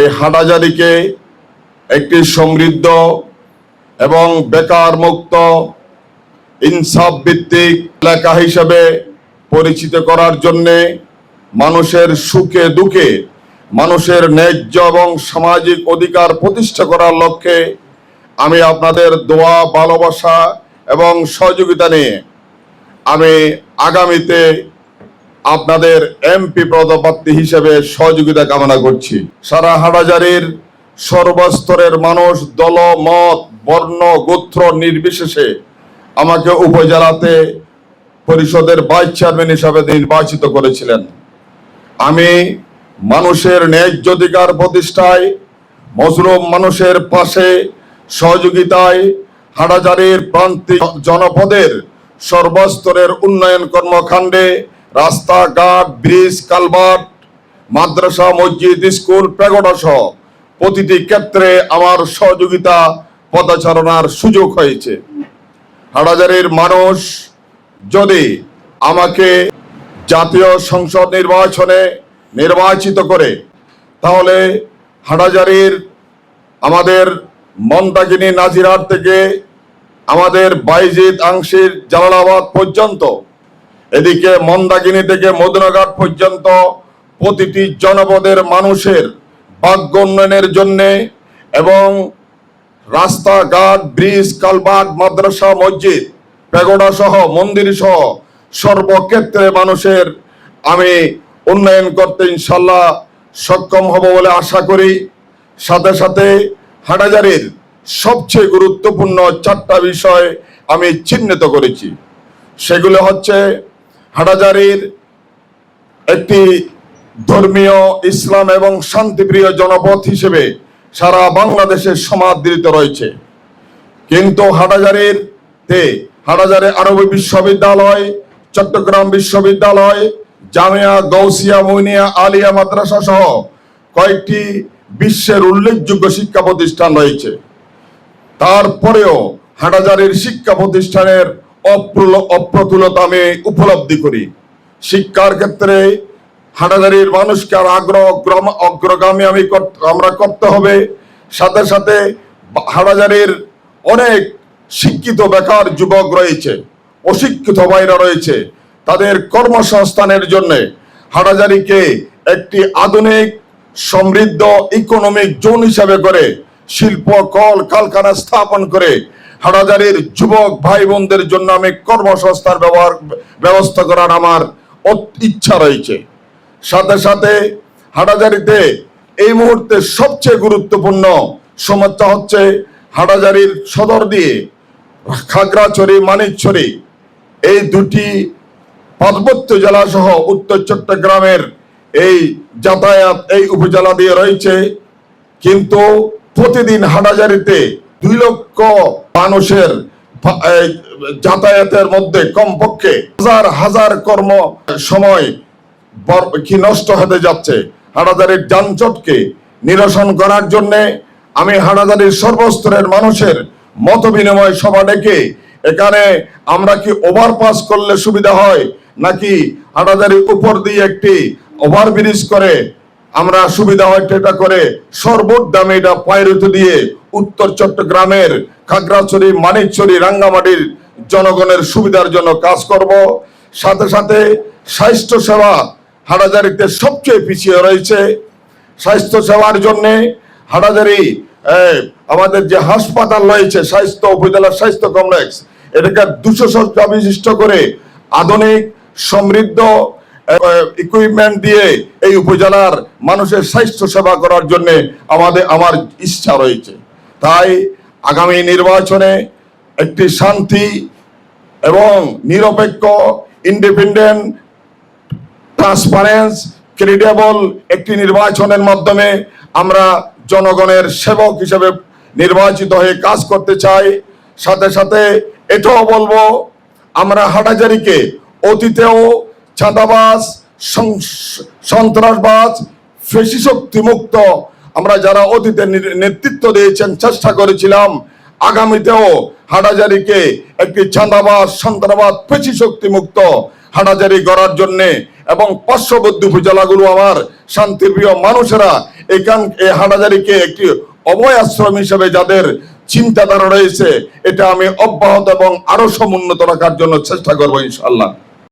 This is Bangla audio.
এই হাটাজারিকে একটি সমৃদ্ধ এবং বেকার মুক্ত ইনসাফ ভিত্তিক এলাকা হিসেবে পরিচিত করার জন্যে মানুষের সুখে দুঃখে, মানুষের ন্যায্য এবং সামাজিক অধিকার প্রতিষ্ঠা করার লক্ষ্যে আমি আপনাদের দোয়া, ভালোবাসা এবং সহযোগিতা নিয়ে আমি আগামীতে আপনাদের এমপি পদপ্রার্থী হিসেবে সহযোগিতা কামনা করছি। সারা হাটাজারির সর্বস্তরের মানুষ দল, মত, বর্ণ, গোত্র নির্বিশেষে আমাকে উপজেলাতে পরিষদের ভাইস চেয়ারম্যান হিসাবে নির্বাচিত করেছিলেন। আমি মানুষের ন্যায্য অধিকার প্রতিষ্ঠায়, মজলুম মানুষের পাশে সহযোগিতায় হাটাজারির প্রান্তিক জনপদের সর্বস্তরের উন্নয়ন কর্মকাণ্ডে রাস্তাঘাট, ব্রিজ, কালভার্ট, মাদ্রাসা, মসজিদ, স্কুল প্যাগোডা সহ প্রতিটি ক্ষেত্রে আমার সহযোগিতা পদাচারণার সুযোগ হয়েছে। হাটাজারির মানুষ যদি আমাকে জাতীয় সংসদ নির্বাচনে নির্বাচিত করে, তাহলে হাটাজারির আমাদের মন্দাকিনী নাজিরার থেকে আমাদের বাইজিৎ আংশির জালালাবাদ পর্যন্ত এদিকে মন্দাকিনী থেকে মদনাঘাট পর্যন্ত প্রতিটি জনপদের মানুষের ভাগ্য উন্নয়নের জন্যে এবং রাস্তাঘাট, ব্রিজ কালভার্ট মাদ্রাসা, মসজিদ পেগোডা সহ, মন্দির সহ সর্বক্ষেত্রে মানুষের আমি উন্নয়ন করতে ইনশাল্লাহ সক্ষম হব বলে আশা করি। সাথে সাথে হাটাজারির সবচেয়ে গুরুত্বপূর্ণ চারটা বিষয় আমি চিহ্নিত করেছি। সেগুলো হচ্ছে হাটাজারির একটি ধর্মীয় ইসলাম এবং শান্তিপ্রিয় জনপথ হিসেবে সারা বাংলাদেশের সমাদৃত রয়েছে। কিন্তু হাটাজারির তে আরবি বিশ্ববিদ্যালয়, চট্টগ্রাম বিশ্ববিদ্যালয়, জামিয়া গৌসিয়া মুনিয়া আলিয়া মাদ্রাসা সহ কয়েকটি বিশ্বের উল্লেখযোগ্য শিক্ষা প্রতিষ্ঠান রয়েছে। তারপরেও হাটাজারির শিক্ষা প্রতিষ্ঠানের অপ্রতুলতা উপলব্ধি করি। শিক্ষার ক্ষেত্রে হাটাজারির মানুষকে আর আগ্রহ অগ্রগামী আমি আমরা করতে হবে। সাথে সাথে হাটাজারির অনেক শিক্ষিত বেকার যুবক রয়েছে, অশিক্ষিত ভাইরা রয়েছে। তাদের কর্মসংস্থানের জন্য হাটাজারিকে একটি আধুনিক, সমৃদ্ধ ইকোনমিক জোন হিসাবে করে শিল্প, কল, কারখানা স্থাপন করে হাটাজারির যুবক ভাই বোনদের জন্য আমি কর্মসংস্থান ব্যবহার, ব্যবস্থা করার আমার ইচ্ছা রয়েছে। সাথে সাথে হাটাজারিতে এই মুহূর্তে সবচেয়ে গুরুত্বপূর্ণ সমস্যা হচ্ছে হাটাজারির সদর দিয়ে খাগড়াছড়ি, মানিকছড়ি এই দুটি পার্বত্য জেলা সহ উত্তর চট্টগ্রামের এই যাতায়াত এই উপজেলা দিয়ে রয়েছে। কিন্তু প্রতিদিন হাটাজারিতে দুই লক্ষ মানুষের যাতায়াতের মধ্যে কমপক্ষে হাজার হাজার কর্ম সময় কি নষ্ট হতে যাচ্ছে। হাটাজারির যানচটকে নিরসন করার জন্য আমি হাটাজারির সর্বস্তরের মানুষের মত বিনিময় সভা ডেকে এখানে আমরা কি ওভারপাস করলে সুবিধা হয়, নাকি হাটাজারির উপর দিয়ে একটি ওভারব্রিজ করে আমরা সুবিধা হয় এটা করে সর্বোচ্চ দামে এটা পায়রুতে দিয়ে উত্তর চট্টগ্রামের খাগড়াছড়ি, মানিকছড়ি, রাঙ্গামাটির জনগণের সুবিধার জন্য কাজ করব। সাথে সাথে স্বাস্থ্য সেবা হাটাজারিতে সবচেয়ে পিছিয়ে রয়েছে। স্বাস্থ্য সেবার জন্য হাটাজারি আমাদের যে হাসপাতাল রয়েছে, স্বাস্থ্য উপজেলা স্বাস্থ্য কমপ্লেক্স, এটাকে দুশো শয্যা বিশিষ্ট করে আধুনিক, সমৃদ্ধ ইকুইপমেন্ট দিয়ে এই উপজেলার মানুষের স্বাস্থ্য সেবা করার জন্য আমাদের, আমার ইচ্ছা রয়েছে। তাই আগামী নির্বাচনে একটি শান্তি এবং নিরপেক্ষ, ইন্ডিপেন্ডেন্ট, ট্রান্সপারেন্স, ক্রেডিবল একটি নির্বাচনের মাধ্যমে আমরা জনগণের সেবক হিসেবে নির্বাচিত হয়ে কাজ করতে চাই। সাথে সাথে এটাও বলব, আমরা হাটাজারিকে অতীতেও চাঁদাবাজ, সং- সন্ত্রাসবাজ ফেসিশক্তি মুক্ত আমরা যারা অতীতে নেতৃত্ব দিয়েছেন, চেষ্টা করেছিলাম, আগামীতেও হাটাজারিকে একটি চাঁদাবাজ সন্ত্রাসবাদ পেশি শক্তি মুক্ত গড়ার জন্যে এবং পার্শ্ববর্তী উপজেলাগুলো আমার শান্তিপ্রিয় মানুষেরা এখান এই হাটাজারিকে একটি অভয় আশ্রম হিসেবে যাদের চিন্তাধারা রয়েছে, এটা আমি অব্যাহত এবং আরও সমুন্নত রাখার জন্য চেষ্টা করব ইনশাল্লাহ